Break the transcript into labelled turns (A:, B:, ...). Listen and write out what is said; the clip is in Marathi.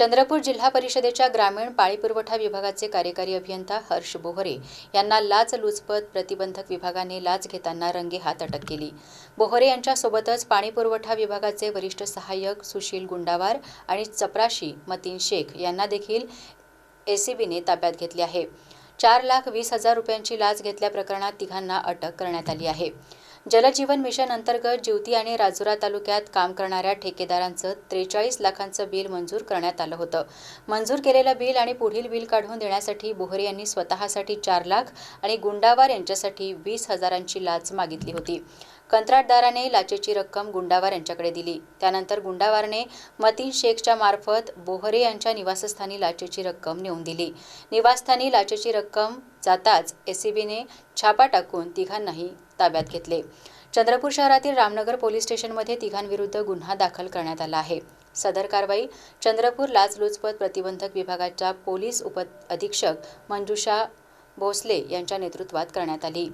A: चंद्रपूर जिल्हा परिषदेच्या ग्रामीण पाणीपुरवठा विभागाचे कार्यकारी अभियंता हर्ष बोहरे यांना लाचलुचपत प्रतिबंधक विभागाने लाच घेताना रंगेहात अटक केली. बोहरे यांच्यासोबतच पाणीपुरवठा विभागाचे वरिष्ठ सहाय्यक सुशील गुंडावार आणि चपराशी मतीन शेख यांना देखील एसीबीने ताब्यात घेतले आहे. चार लाख वीस हजार रुपयांची लाच घेतल्या प्रकरणात तिघांना अटक करण्यात आली आहे. जलजीवन मिशन अंतर्गत ज्योती आणि राजुरा तालुक्यात काम करणाऱ्या ठेकेदारांचं त्रेचाळीस लाखांचं बिल मंजूर करण्यात आलं होतं. मंजूर केलेलं बिल आणि पुढील बिल काढून देण्यासाठी बोहरे यांनी स्वतःसाठी चार लाख आणि गुंडावार यांच्यासाठी वीस हजारांची लाच मागितली होती. कंत्राटदाराने लाचेची रक्कम गुंडावार यांच्याकडे दिली. त्यानंतर गुंडावारने मतीन शेखच्या मार्फत बोहरे यांच्या निवासस्थानी लाचेची रक्कम नेऊन दिली. निवासस्थानी लाचेची रक्कम जाताच एसीबीने छापा टाकून तिघांनाही ताब्यात घेतले. चंद्रपूर शहरातील रामनगर पोलीस स्टेशनमध्ये तिघांविरुद्ध गुन्हा दाखल करण्यात आला आहे. सदर कारवाई चंद्रपूर लाचलुचपत प्रतिबंधक विभागाच्या पोलीस उप अधीक्षक मंजुषा भोसले यांच्या नेतृत्वात करण्यात आली.